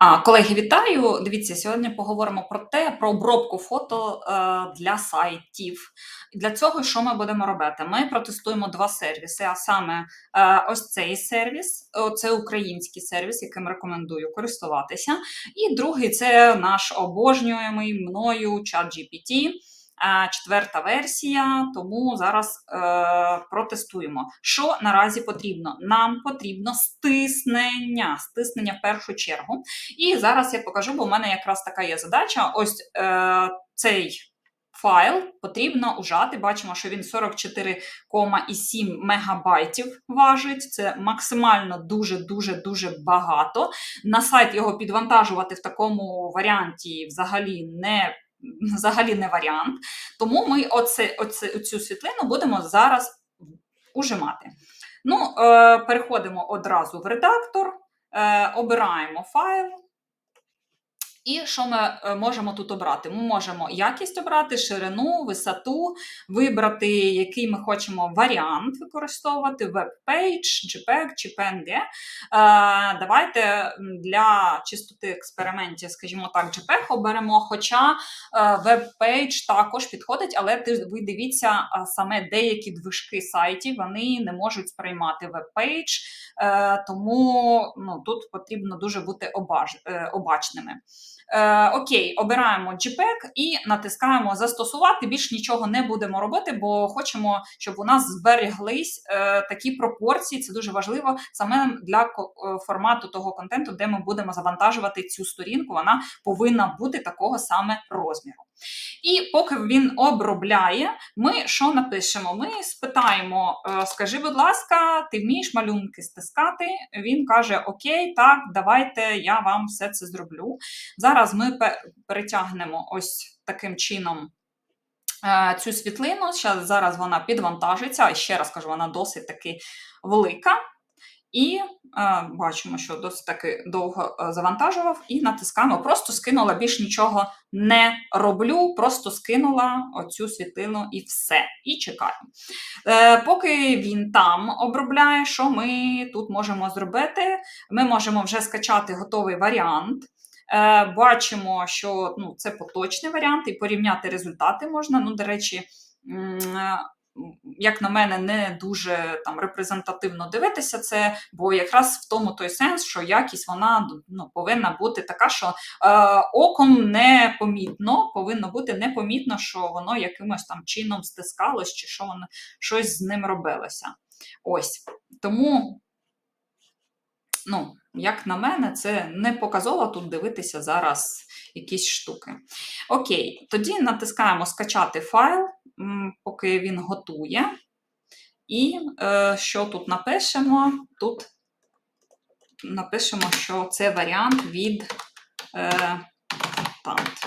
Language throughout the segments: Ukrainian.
А, колеги, вітаю! Дивіться, сьогодні поговоримо про те, про обробку фото е, для сайтів. Для цього що ми будемо робити? Ми протестуємо два сервіси, а саме е, ось цей сервіс, це український сервіс, яким рекомендую користуватися. І другий це наш обожнюємий мною чат GPT. Е, четверта версія, тому зараз е, протестуємо. Що наразі потрібно? Нам потрібно стиснення, стиснення в першу чергу. І зараз я покажу, бо в мене якраз така є задача. Ось е, цей. Файл потрібно ужати. Бачимо, що він 44,7 мегабайтів важить. Це максимально дуже-дуже дуже багато. На сайт його підвантажувати в такому варіанті взагалі не взагалі не варіант. Тому ми оце, оце, оцю світлину будемо зараз ужимати. Ну, е, Переходимо одразу в редактор, е, обираємо файл. І що ми е, можемо тут обрати? Ми можемо якість обрати, ширину, висоту, вибрати, який ми хочемо варіант використовувати: веб-пейдж, JPEG чи PNG. Е, давайте для чистоти експериментів, скажімо так, JPEG оберемо, хоча е, веб-пейдж також підходить, але ви дивіться, саме деякі движки сайтів вони не можуть сприймати веб-пейдж, тому ну, тут потрібно дуже бути обачними. Е, Окей, обираємо JPEG і натискаємо Застосувати. Більш нічого не будемо робити, бо хочемо, щоб у нас збереглись е, такі пропорції. Це дуже важливо саме для е, формату того контенту, де ми будемо завантажувати цю сторінку. Вона повинна бути такого саме розміру. І поки він обробляє, ми що напишемо? Ми спитаємо: е, скажи, будь ласка, ти вмієш малюнки стискати? Він каже: Окей, так, давайте я вам все це зроблю. Зараз ми перетягнемо ось таким чином. Е, цю світлину, зараз вона підвантажиться, ще раз кажу, вона досить таки велика. І е, бачимо, що досить таки довго е, завантажував, і натискаємо. Просто скинула, більш нічого не роблю, просто скинула оцю світлину і все. І чекаю. Е, Поки він там обробляє, що ми тут можемо зробити? Ми можемо вже скачати готовий варіант. Е, Бачимо, що ну, це поточний варіант, і порівняти результати можна. Ну, до речі, як на мене, не дуже там репрезентативно дивитися це, бо якраз в тому той сенс, що якість вона ну, повинна бути така, що е, оком не помітно, повинно бути непомітно, що воно якимось там чином стискалось, чи що воно щось з ним робилося. Ось. Тому, ну, як на мене, це не показово тут дивитися зараз якісь штуки. Окей, тоді натискаємо скачати файл поки він готує. І е, що тут напишемо? Тут напишемо, що це варіант від е, тант.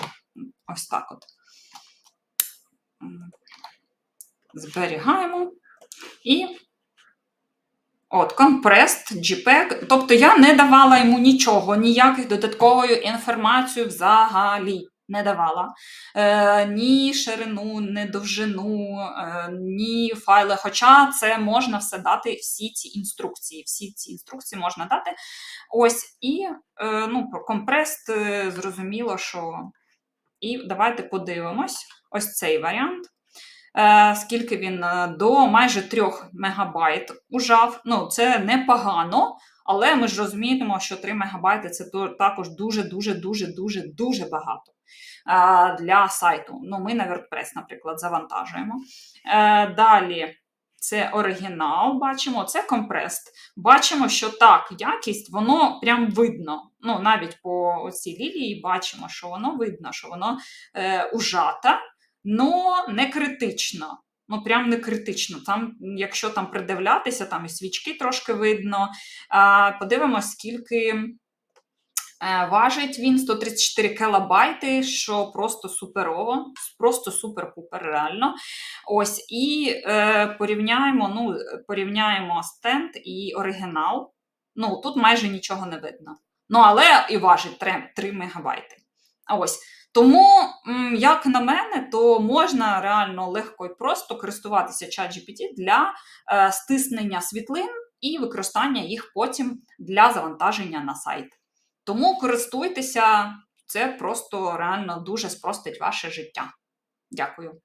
Ось так от. Зберігаємо. І от, Compressed JPEG. Тобто я не давала йому нічого, ніяких додаткової інформації взагалі не давала е, ні ширину, ні довжину, е, ні файли. Хоча це можна все дати, всі ці інструкції. Всі ці інструкції можна дати. Ось, і е, ну, компрест е, зрозуміло, що. І давайте подивимось ось цей варіант. Е, скільки він е, до майже 3 мегабайт ужав. Ну, це непогано, але ми ж розуміємо, що 3 МБ це також дуже-дуже дуже дуже дуже багато для сайту. Ну, Ми на WordPress, наприклад, завантажуємо. Е, далі. Це оригінал, бачимо, це компрест. Бачимо, що так, якість, воно прям видно. Ну, навіть по цій лілії бачимо, що воно видно, що воно е, ужата, але не критично ну прям не критично. Там, якщо там придивлятися, там і свічки трошки видно. Подивимось, скільки. Е, важить він 134 кілобайти, що просто суперово, просто супер-пупер реально. Ось, І е, порівняємо ну, порівняємо стенд і оригінал. Ну, Тут майже нічого не видно. Ну, Але і важить 3, 3 мегабайти. Ось. Тому, як на мене, то можна реально легко і просто користуватися ChatGPT для е, стиснення світлин і використання їх потім для завантаження на сайт. Тому користуйтеся, це просто реально дуже спростить ваше життя. Дякую.